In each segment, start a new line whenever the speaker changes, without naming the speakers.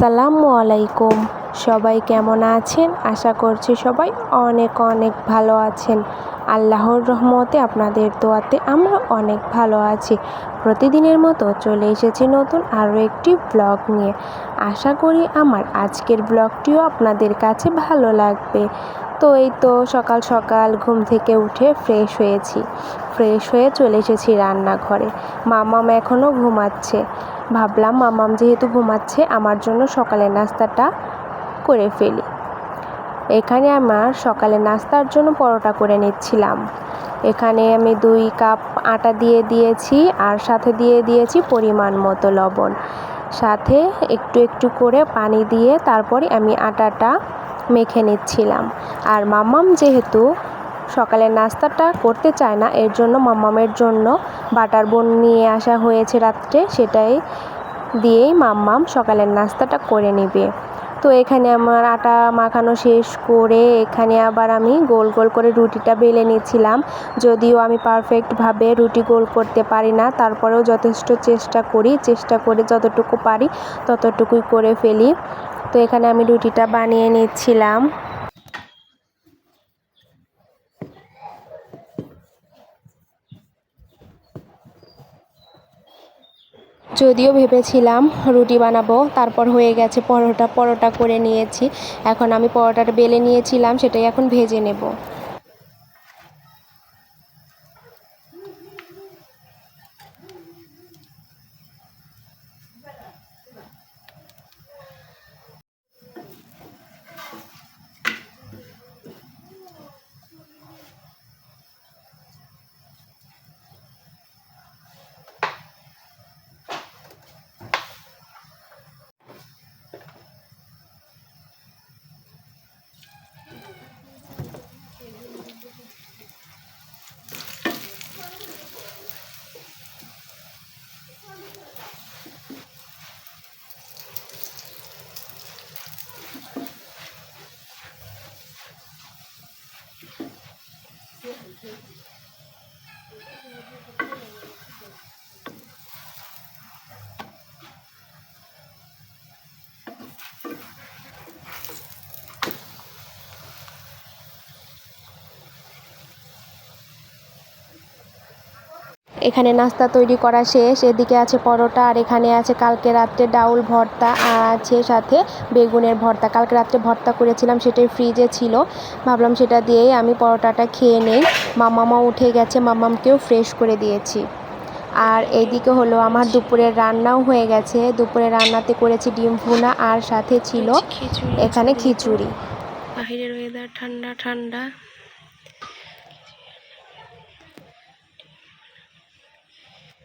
আসসালামু আলাইকুম। সবাই কেমন আছেন? আশা করছি সবাই অনেক অনেক ভালো আছেন। আল্লাহর রহমতে আপনাদের দোয়াতে আমরা অনেক ভালো আছি। প্রতিদিনের মতো চলে এসেছি নতুন আরও একটি ব্লগ নিয়ে। আশা করি আমার আজকের ব্লগটিও আপনাদের কাছে ভালো লাগবে। তো এই তো সকাল সকাল ঘুম থেকে উঠে ফ্রেশ হয়েছি। ফ্রেশ হয়ে চলে এসেছি রান্নাঘরে। মামাম এখনও ঘুমাচ্ছে। ভাবলাম মামাম যেহেতু ঘুমাচ্ছে, আমার জন্য সকালের নাস্তাটা করে ফেলি। এখানে আমার সকালে নাস্তার জন্য পরোটা করে নিচ্ছিলাম। এখানে আমি দুই কাপ আটা দিয়ে দিয়েছি আর সাথে দিয়ে দিয়েছি পরিমাণ মতো লবণ। সাথে একটু একটু করে পানি দিয়ে তারপরে আমি আটাটা মেখে নিচ্ছিলাম। আর মাম্মাম যেহেতু সকালের নাস্তাটা করতে চায় না, এর জন্য মাম্মামের জন্য বাটার বোন নিয়ে আসা হয়েছে রাত্রে, সেটাই দিয়েই মাম্মাম সকালের নাস্তাটা করে নেবে। তো এখানে আমার আটা মাখানো শেষ করে এখানে আবার আমি গোল গোল করে রুটিটা বেলে নিয়েছিলাম। যদিও আমি পারফেক্টভাবে রুটি গোল করতে পারি না, তারপরেও যথেষ্ট চেষ্টা করি, চেষ্টা করে যতটুকু পারি ততটুকুই করে ফেলি। তো এখানে আমি রুটিটা বানিয়ে নিচ্ছিলাম। যদিও ভেবেছিলাম রুটি বানাবো, তারপর হয়ে গেছে পরোটা পরোটা করে নিয়েছি। এখন আমি পরোটাটা বেলে নিয়েছিলাম, সেটাই এখন ভেজে নেব। এখানে নাস্তা তৈরি করা শেষ এদিকে আছে পরোটা আর এখানে আছে কালকে রাত্রে ডাউল ভর্তা আর আছে সাথে বেগুনের ভর্তা। কালকে রাত্রে ভর্তা করেছিলাম সেটাই ফ্রিজে ছিল। ভাবলাম সেটা দিয়েই আমি পরোটাটা খেয়ে নেই। মামামা উঠে গেছে মামামকেও ফ্রেশ করে দিয়েছি। আর এইদিকে হলো আমার দুপুরের রান্নাও হয়ে গেছে। দুপুরের রান্নাতে করেছি ডিম ভুনা আর সাথে ছিল এখানে খিচুড়ি। বাহিরের ওয়েদার ঠান্ডা ঠান্ডা।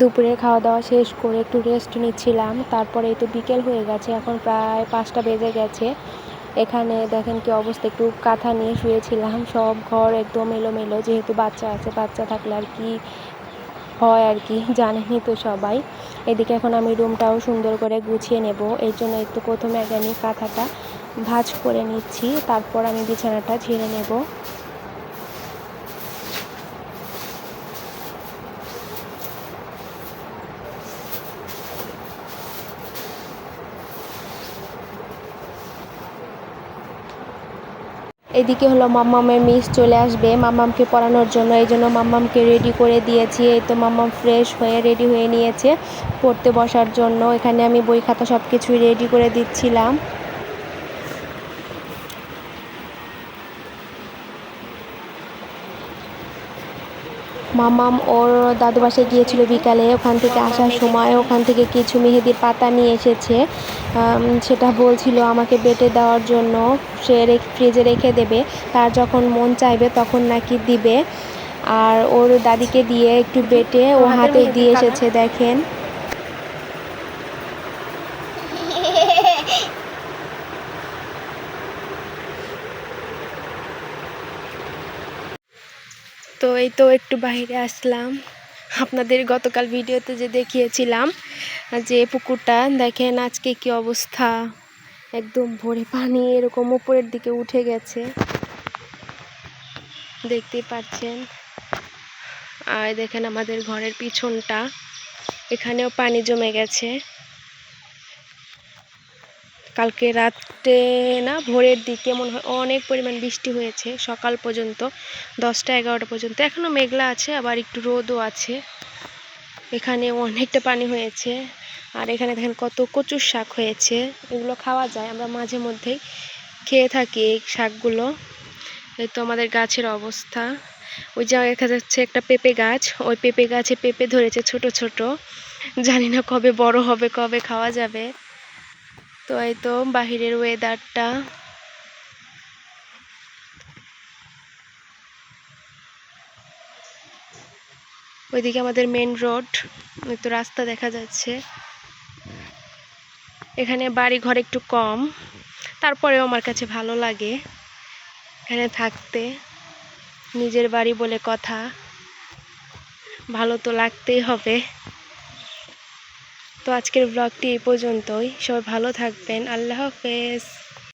দুপুরের খাওয়া দাওয়া শেষ করে একটু রেস্ট নিচ্ছিলাম। তারপরে এই তো বিকেল হয়ে গেছে, এখন প্রায় পাঁচটা বেজে গেছে। এখানে দেখেন কি অবস্থা, একটু কাঁথা নিয়ে শুয়েছিলাম, সব ঘর একদম এলোমেলো, যেহেতু বাচ্চা আছে, বাচ্চা থাকলে আর কি হয় আর কি, জানেনই তো সবাই। এদিকে এখন আমি রুমটাও সুন্দর করে গুছিয়ে নেব, এই জন্য একটু প্রথমে আগে আমি কাঁথাটা ভাজ করে নিচ্ছি, তারপর আমি বিছানাটা ঝেড়ে নেব। এদিকে হলো মাম্মামের মিস চলে আসবে মাম্মামকে পড়ানোর জন্য। এই জন্য মাম্মামকে রেডি করে দিয়েছি। এই তো মাম্মাম ফ্রেশ হয়ে রেডি হয়ে নিয়েছে পড়তে বসার জন্য। এখানে আমি বই খাতা সব কিছুই রেডি করে দিচ্ছিলাম। মামাম ওর দাদু বাসায় গিয়েছিল বিকালে। ওখান থেকে আসার সময় ওখান থেকে কিছু মেহেদির পাতা নিয়ে এসেছে। সেটা বলছিল আমাকে বেটে দেওয়ার জন্য। সে ফ্রিজে রেখে দেবে। তার যখন মন চাইবে তখন নাকি দিবে। আর ওর দাদিকে দিয়ে একটু বেটে ও হাতে দিয়ে এসেছে দেখেন। তো এই তো একটু বাইরে আসলাম। আপনাদের গতকাল ভিডিওতে যে দেখিয়েছিলাম যে পুকুরটা, দেখেন আজকে কি অবস্থা। একদম ভরে পানি এরকম উপরের দিকে উঠে গেছে। দেখতেই পাচ্ছেন। আর দেখেন আমাদের ঘরের পিছনটা, এখানেও পানি জমে গেছে। কালকে রাতে না ভোরের দিকে মনে হয় অনেক পরিমাণ বৃষ্টি হয়েছে, সকাল পর্যন্ত, দশটা এগারোটা পর্যন্ত। এখনও মেঘলা আছে, আবার একটু রোদও আছে। এখানে অনেকটা পানি হয়েছে, আর এখানে দেখেন কত কচুর শাক হয়েছে। এগুলো খাওয়া যায়, আমরা মাঝে মধ্যেই খেয়ে থাকি এই শাকগুলো। এই তো আমাদের গাছের অবস্থা। ওই যে দেখা যাচ্ছে একটা পেঁপে গাছ, ওই পেঁপে গাছে পেঁপে ধরেছে ছোট ছোট। জানি না কবে বড় হবে, কবে খাওয়া যাবে। তো এই তো বাহিরের ওয়েদারটা ওইদিকে আমাদের মেন রোড ওই তো রাস্তা দেখা যাচ্ছে। এখানে বাড়ি ঘর একটু কম, তারপরেও আমার কাছে ভালো লাগে এখানে থাকতে। নিজের বাড়ি বলে কথা, ভালো তো লাগতেই হবে। তো আজকের ব্লগটি এই পর্যন্তই। সবাই ভালো থাকবেন। আল্লাহ হাফেজ।